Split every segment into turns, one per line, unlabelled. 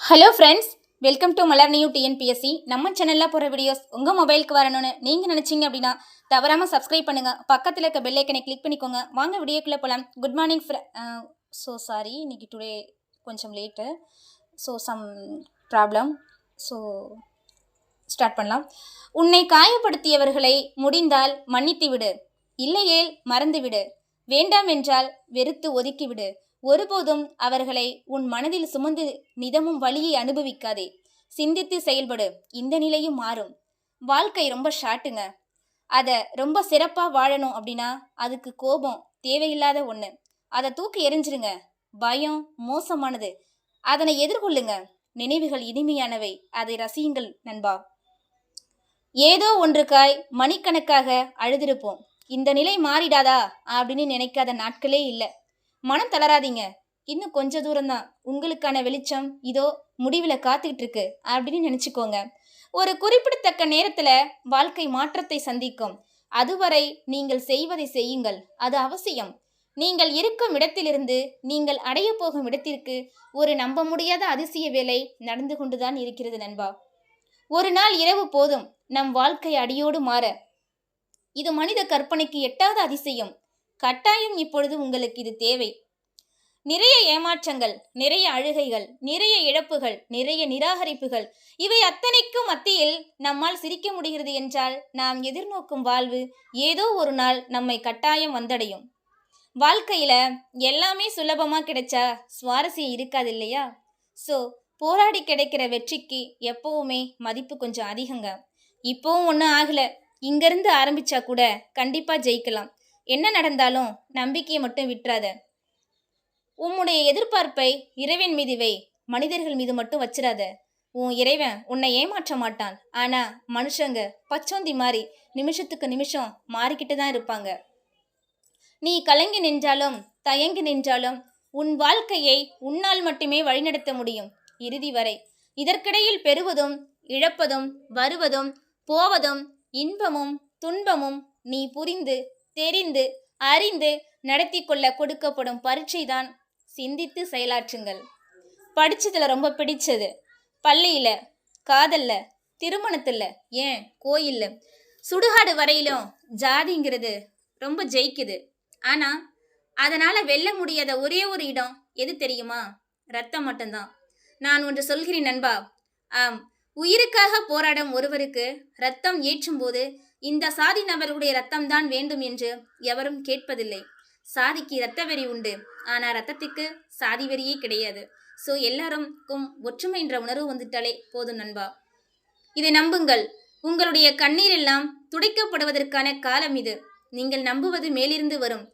Hello friends welcome to Malar new TNPSC நம்ம சேனலில் போகிற வீடியோஸ் உங்கள் மொபைலுக்கு வரணும்னு நீங்கள் நினச்சிங்க அப்படின்னா தவறாமல் சப்ஸ்கிரைப் பண்ணுங்கள் பக்கத்தில் இருக்க பெல்லைக்கனை கிளிக் பண்ணிக்கோங்க. வாங்க வீடியோக்குள்ளே போகலாம் குட் மார்னிங் ஸோ சாரி இன்னைக்கு டுடே கொஞ்சம் late so some problem so start பண்ணலாம். உன்னை காயப்படுத்தியவர்களை முடிந்தால் மன்னித்து விடு. இல்லையேல் மறந்துவிடு வேண்டாம் என்றால் வெறுத்து ஒதுக்கிவிடு ஒருபோதும் அவர்களை உன் மனதில் சுமந்து நிதமும் வலியை அனுபவிக்காதே. சிந்தித்து செயல்படு. இந்த நிலையும் மாறும். வாழ்க்கை ரொம்ப ஷார்ட்டுங்க. அதை ரொம்ப சிறப்பாக வாழணும் அப்படின்னா அதுக்கு கோபம் தேவையில்லாத ஒன்று அதை தூக்கி எரிஞ்சிருங்க பயம் மோசமானது. அதனை எதிர்கொள்ளுங்க. நினைவுகள் இனிமையானவை. அதை ரசியுங்கள் நண்பா. ஏதோ ஒன்றுக்காய் மணிக்கணக்காக அழுதிருப்போம். இந்த நிலை மாறிடாதா அப்படின்னு நினைக்காத நாட்களே இல்லை. மனம் தளராதீங்க. இன்னும் கொஞ்ச தூரம்தான். உங்களுக்கான வெளிச்சம் இதோ முடிவில் காத்துக்கிட்டு இருக்கு அப்படின்னு நினச்சிக்கோங்க. ஒரு குறிப்பிடத்தக்க நேரத்தில் வாழ்க்கை மாற்றத்தை சந்திக்கும். அதுவரை நீங்கள் செய்வதை செய்யுங்கள். அது அவசியம். நீங்கள் இருக்கும் இடத்திலிருந்து நீங்கள் அடைய போகும் இடத்திற்கு ஒரு நம்ப முடியாத அதிசய வேலை நடந்து கொண்டுதான் இருக்கிறது நண்பா. ஒரு நாள் இரவு போதும். நம் வாழ்க்கை அடியோடு மாற. இது மனித கற்பனைக்கு எட்டாவது அதிசயம். கட்டாயம் இப்பொழுது உங்களுக்கு இது தேவை. நிறைய ஏமாற்றங்கள் நிறைய அழுகைகள் நிறைய இழப்புகள் நிறைய நிராகரிப்புகள் இவை அத்தனைக்கும் மத்தியில் நம்மால் சிரிக்க முடிகிறது என்றால் நாம் எதிர்நோக்கும் வாழ்வு ஏதோ ஒரு நாள் நம்மை கட்டாயம் வந்தடையும். வாழ்க்கையில எல்லாமே சுலபமா கிடைச்சா சுவாரஸ்யம் இருக்காது இல்லையா? ஸோ போராடி கிடைக்கிற வெற்றிக்கு எப்பவுமே மதிப்பு கொஞ்சம் அதிகங்க. இப்போவும் ஒன்றும் ஆகல. இங்கிருந்து ஆரம்பிச்சா கூட கண்டிப்பா ஜெயிக்கலாம். என்ன நடந்தாலும் நம்பிக்கையை மட்டும் விட்டுறாத. உம்முடைய எதிர்பார்ப்பை இறைவன் மீது வை மனிதர்கள் மீது மட்டும் வச்சிடாத உன் இறைவன் உன்னை ஏமாற்ற மாட்டான். ஆனா மனுஷங்க பச்சோந்தி மாறி நிமிஷத்துக்கு நிமிஷம் மாறிக்கிட்டு தான் இருப்பாங்க. நீ கலங்கி நின்றாலும் தயங்கி நின்றாலும் உன் வாழ்க்கையை உன்னால் மட்டுமே வழிநடத்த முடியும். இறுதி வரை இதற்கிடையில் பெறுவதும் இழப்பதும் வருவதும் போவதும் இன்பமும் துன்பமும் நீ புரிந்து தெரிந்து அறிந்து நடத்தி கொள்ள கொடுக்கப்படும் பரீட்சைதான் சிந்தித்து செயலாற்றுங்கள். படித்ததில் ரொம்ப பிடிச்சது. பள்ளியில் காதலில் திருமணத்தில் ஏன்? கோயிலில். சுடுகாடு வரையிலும் ஜாதிங்கிறது ரொம்ப ஜெயிக்குது. ஆனால் அதனால் வெல்ல முடியாத ஒரே ஒரு இடம் எது தெரியுமா? ரத்தம் மட்டும்தான். நான் ஒன்று சொல்கிறேன் நண்பா. ஆம் உயிருக்காக போராடும் ஒருவருக்கு ரத்தம் ஏற்றும் போது இந்த சாதி நபர்களுடைய ரத்தம்தான் வேண்டும் என்று எவரும் கேட்பதில்லை. சாதிக்கு இரத்த வெறி உண்டு. ஆனால் ரத்தத்துக்கு சாதி வெறியே கிடையாது. ஸோ எல்லாருக்கும் ஒற்றுமை என்ற உணர்வு வந்துட்டாலே போதும் நண்பா. இதை நம்புங்கள். உங்களுடைய கண்ணீர் எல்லாம் துடைக்கப்படுவதற்கான காலம் இது. நீங்கள் நம்புவது மேலிருந்து வரும்.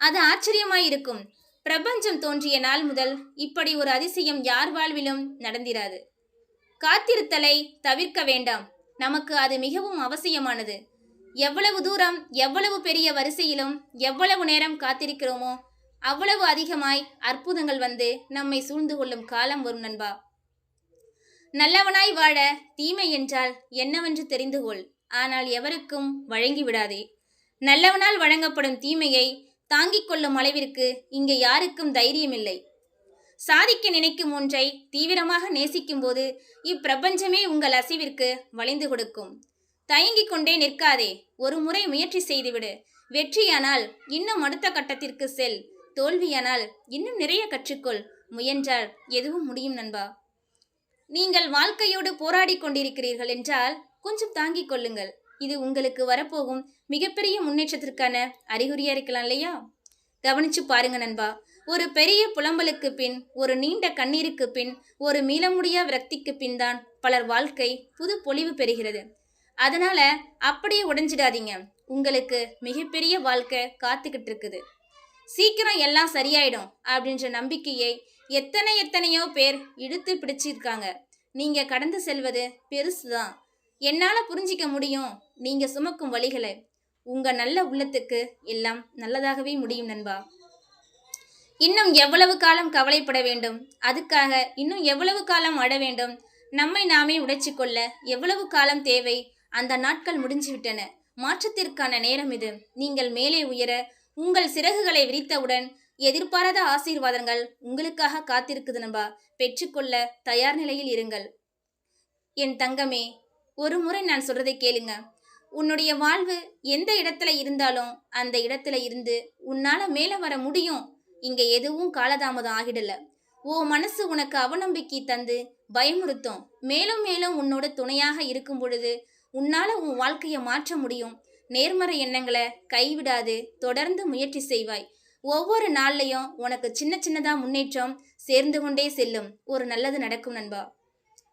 அது ஆச்சரியமாயிருக்கும் பிரபஞ்சம் தோன்றிய நாள் முதல் இப்படி ஒரு அதிசயம் யார் வாழ்விலும் நடந்திராது. காத்திருத்தலை தவிர்க்க வேண்டாம். நமக்கு அது மிகவும் அவசியமானது. எவ்வளவு தூரம் எவ்வளவு பெரிய வரிசையிலும் எவ்வளவு நேரம் காத்திருக்கிறோமோ அவ்வளவு அதிகமாய் அற்புதங்கள் வந்து நம்மை சூழ்ந்து கொள்ளும் காலம் வரும் நண்பா. நல்லவனாய் வாழ தீமை என்றால் என்னவென்று தெரிந்து கொள். ஆனால் எவருக்கும் வழங்கி விடாதே. நல்லவனால் வழங்கப்படும் தீமையை தாங்கிக் கொள்ளும் அளவிற்கு இங்கே யாருக்கும் தைரியமில்லை. சாதிக்க நினைக்கும் ஒன்றை தீவிரமாக நேசிக்கும் போது இப்பிரபஞ்சமே உங்கள் அசைவிற்கு வளைந்து கொடுக்கும். தயங்கிக் கொண்டே நிற்காதே. ஒரு முறை முயற்சி செய்துவிடு. வெற்றியானால் இன்னும் அடுத்த கட்டத்திற்கு செல். தோல்வியானால் இன்னும் நிறைய கற்றுக்கொள். முயன்றால் எதுவும் முடியும் நண்பா. நீங்கள் வாழ்க்கையோடு போராடி கொண்டிருக்கிறீர்கள் என்றால் கொஞ்சம் தாங்கிக் கொள்ளுங்கள். இது உங்களுக்கு வரப்போகும் மிகப்பெரிய முன்னேற்றத்திற்கான அறிகுறியா இருக்கலாம் இல்லையா? கவனிச்சு பாருங்க நண்பா. ஒரு பெரிய புலம்பலுக்கு பின் ஒரு நீண்ட கண்ணீருக்கு பின் ஒரு மீளமுடியா விரக்திக்கு பின் தான் பலர் வாழ்க்கை புது பொலிவு பெறுகிறது. அதனால அப்படியே உடைஞ்சிடாதீங்க. உங்களுக்கு மிகப்பெரிய வாழ்க்கை காத்துக்கிட்டு இருக்குது சீக்கிரம் எல்லாம் சரியாயிடும் அப்படின்ற நம்பிக்கையை எத்தனை எத்தனையோ பேர் இழுத்து பிடிச்சிருக்காங்க. நீங்க கடந்து செல்வது பெருசு தான் என்னால புரிஞ்சிக்க முடியும். நீங்க சுமக்கும் வழிகளை. உங்க நல்ல உள்ளத்துக்கு எல்லாம் நல்லதாகவே முடியும் நண்பா. இன்னும் எவ்வளவு காலம் கவலைப்பட வேண்டும். அதுக்காக இன்னும் எவ்வளவு காலம் அட வேண்டும். நம்மை நாமே உடைச்சிக்கொள்ள எவ்வளவு காலம் தேவை? அந்த நாட்கள் முடிஞ்சு விட்டன மாற்றத்திற்கான நேரம் இது. நீங்கள் மேலே உயர உங்கள் சிறகுகளை விரித்தவுடன் எதிர்பாராத ஆசீர்வாதங்கள் உங்களுக்காக காத்திருக்குது நம்பா. பெற்றுக்கொள்ள தயார் நிலையில் இருங்கள். என் தங்கமே ஒரு முறை நான் சொல்றதை கேளுங்க. உன்னுடைய வாழ்வு எந்த இடத்துல இருந்தாலும் அந்த இடத்துல இருந்து உன்னால மேல வர முடியும். இங்க எதுவும் காலதாமதம் ஆகிடல. ஓ மனசு உனக்கு அவநம்பிக்கை தந்து பயமுறுத்தும். மேலும் மேலும் உன்னோட துணையாக இருக்கும் பொழுது உன்னால உன் வாழ்க்கையை மாற்ற முடியும். நேர்மறை எண்ணங்களை கைவிடாது. தொடர்ந்து முயற்சி செய்வாய். ஒவ்வொரு நாள்லையும் உனக்கு சின்ன சின்னதா முன்னேற்றம் சேர்ந்து கொண்டே செல்லும். ஒரு நல்லது நடக்கும் நண்பா.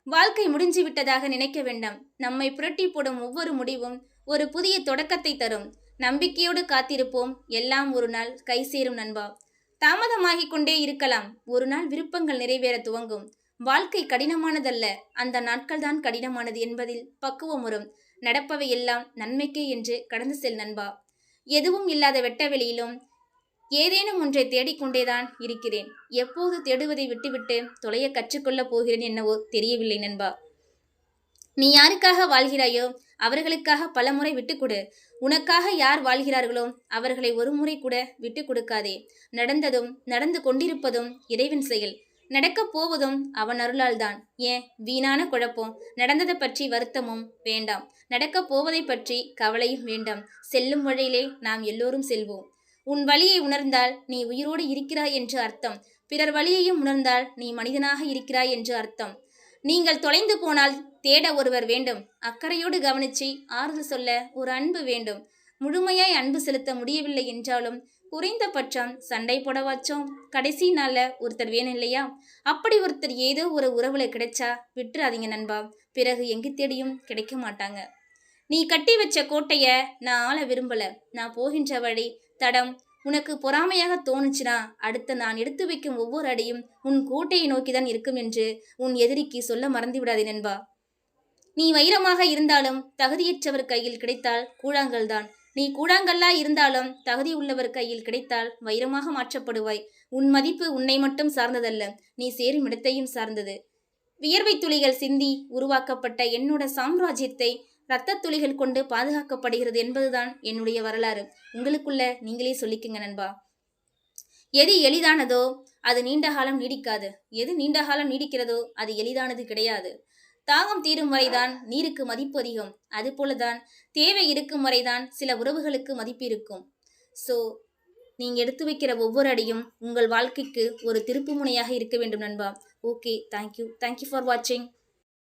வாழ்க்கை முடிஞ்சு விட்டதாக நினைக்க வேண்டாம். நம்மை புரட்டி போடும் ஒவ்வொரு முடிவும் ஒரு புதிய தொடக்கத்தை தரும். நம்பிக்கையோடு காத்திருப்போம். எல்லாம் ஒரு நாள் கை சேரும் நண்பா. தாமதமாகிக் கொண்டே இருக்கலாம். ஒரு நாள் விருப்பங்கள் நிறைவேற துவங்கும். வாழ்க்கை கடினமானதல்ல. அந்த நாட்கள் தான் கடினமானது என்பதில் பக்குவம் வரும். நடப்பவை எல்லாம் நன்மைக்கே என்று கடந்து செல் நண்பா. எதுவும் இல்லாத வெட்டவெளியிலும் ஏதேனும் ஒன்றை தேடிக்கொண்டேதான் இருக்கிறேன். எப்போது தேடுவதை விட்டுவிட்டு தொலைய கற்றுக்கொள்ளப் போகிறேன் என்னவோ தெரியவில்லை நண்பா. நீ யாருக்காக வாழ்கிறாயோ அவர்களுக்காக பல முறை விட்டுக்கொடு. உனக்காக யார் வாழ்கிறார்களோ அவர்களை ஒரு முறை கூட விட்டு கொடுக்காதே. நடந்ததும் நடந்து கொண்டிருப்பதும் இறைவன் செயல். நடக்கப் போவதும் அவன் அருளால் தான் ஏன்? வீணான குழப்பம். நடந்ததை பற்றி வருத்தமும் வேண்டாம். நடக்கப் போவதை பற்றி கவலையும் வேண்டாம். செல்லும் வழியிலே நாம் எல்லோரும் செல்வோம். உன் வழியை உணர்ந்தால் நீ உயிரோடு இருக்கிறாய் என்று அர்த்தம். பிறர் வழியையும் உணர்ந்தால் நீ மனிதனாக இருக்கிறாய் என்று அர்த்தம். நீங்கள் தொலைந்து போனால் தேட ஒருவர் வேண்டும். அக்கறையோடு கவனிச்சு ஆறுதல் சொல்ல ஒரு அன்பு வேண்டும். முழுமையாய் அன்பு செலுத்த முடியவில்லை என்றாலும் குறைந்தபட்சம் சண்டை போடவாச்சோம் கடைசி நாளில் ஒருத்தர் வேணும் இல்லையா? அப்படி ஒருத்தர் ஏதோ ஒரு உறவுல கிடைச்சா விட்டுறாதீங்க நண்பா. பிறகு எங்கு தேடியும் கிடைக்க மாட்டாங்க. நீ கட்டி வச்ச கோட்டைய நான் ஆள விரும்பல. நான் போகின்ற வழி தடம். உனக்கு பொறாமையாக தோணுச்சுனா அடுத்த நான் எடுத்து வைக்கும் ஒவ்வொரு அடியும் உன் கோட்டையை நோக்கிதான் இருக்கும் என்று உன் எதிரிக்கு சொல்ல மறந்து விடாதே நண்பா. நீ வைரமாக இருந்தாலும் தகுதியற்றவர் கையில் கிடைத்தால் கூழாங்கல் தான். நீ கூடாங்கல்லா இருந்தாலும் தகுதி உள்ளவர் கையில் கிடைத்தால் வைரமாக மாற்றப்படுவாய். உன் மதிப்பு உன்னை மட்டும் சார்ந்ததல்ல நீ சேரும் இடத்தையும் சார்ந்தது. வியர்வை துளிகள் சிந்தி உருவாக்கப்பட்ட என்னோட சாம்ராஜ்யத்தை இரத்த துளிகள் கொண்டு பாதுகாக்கப்படுகிறது என்பதுதான் என்னுடைய வரலாறு. உங்களுக்குள்ள நீங்களே சொல்லிக்குங்க நண்பா. எது எளிதானதோ அது நீண்ட காலம் நீடிக்காது. எது நீண்ட காலம் நீடிக்கிறதோ அது எளிதானது கிடையாது. தாகம் தீரும் வரைதான் நீருக்கு மதிப்பு அதிகம். அதுபோலதான் தேவை இருக்கும் வரைதான் சில உறவுகளுக்கு மதிப்பு இருக்கும். ஸோ நீங்கள் எடுத்து வைக்கிற ஒவ்வொரு அடியும் உங்கள் வாழ்க்கைக்கு ஒரு திருப்பு முனையாக இருக்க வேண்டும் நண்பா. ஓகே தேங்க்யூ தேங்க்யூ ஃபார் வாட்சிங்